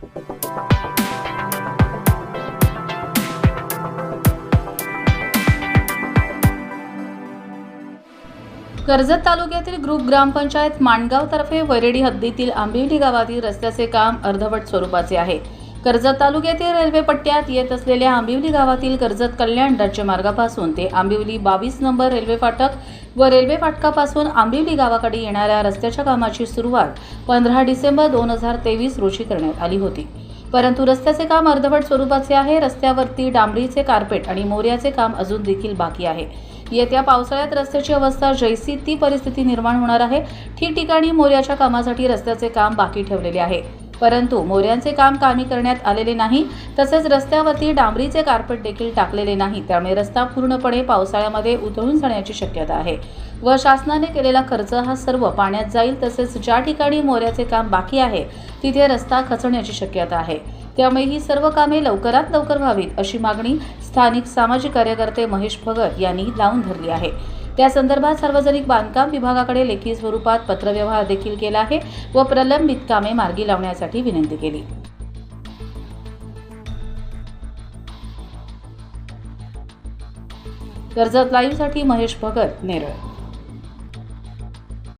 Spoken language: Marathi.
कर्जत तालुक्यातील ग्रुप ग्रामपंचायत माणगावतर्फे वरेडी हद्दीतील आंबिवली गावातील रस्त्याचे काम अर्धवट स्वरूपाचे आहे. कर्जत तालुक्यातील रेल्वे पट्ट्यात येत असलेल्या आंबिवली गावातील कर्जत कल्याण राज्यमार्गापासून ते आंबिवली बावीस नंबर रेल्वे फाटक व रेल्वे फाटकापासून आंबिवली गावाकडे येणाऱ्या रस्त्याच्या कामाची सुरुवात पंधरा डिसेंबर दोन हजार तेवीस रोजी करण्यात आली होती. परंतु रस्त्याचे काम अर्धवट स्वरूपाचे आहे रस्त्यावरती डांबरीचे कार्पेट आणि मोर्याचे काम अजून देखील बाकी आहे. येत्या पावसाळ्यात रस्त्याची अवस्था जैसी ती परिस्थिती निर्माण होणार आहे. ठिकठिकाणी मोर्याच्या कामासाठी रस्त्याचे काम बाकी ठेवलेले आहे. परंतु मोऱ्यांचे काम कामी करण्यात आलेले नाही तसेच रस्त्यावरती डांबरीचे कार्पेट देखील टाकलेले नाही त्यामुळे रस्ता पूर्णपणे पावसाळ्यामध्ये उधळून जाण्याची शक्यता आहे. व शासनाने केलेला खर्च हा सर्व पाण्यात जाईल तसेच ज्या ठिकाणी मोऱ्याचे काम बाकी आहे तिथे रस्ता खचण्याची शक्यता आहे. त्यामुळे ही सर्व कामे लवकरात लवकर व्हावीत अशी मागणी स्थानिक सामाजिक कार्यकर्ते महेश भगत यांनी लावून धरली आहे. त्या संदर्भात सार्वजनिक बांधकाम विभागाकडे लेखी स्वरूपात पत्रव्यवहार देखील केला आहे व प्रलंबित कामे मार्गी लावण्यासाठी विनंती केली. कर्जत लाईव्हसाठी महेश भगत नेरळ.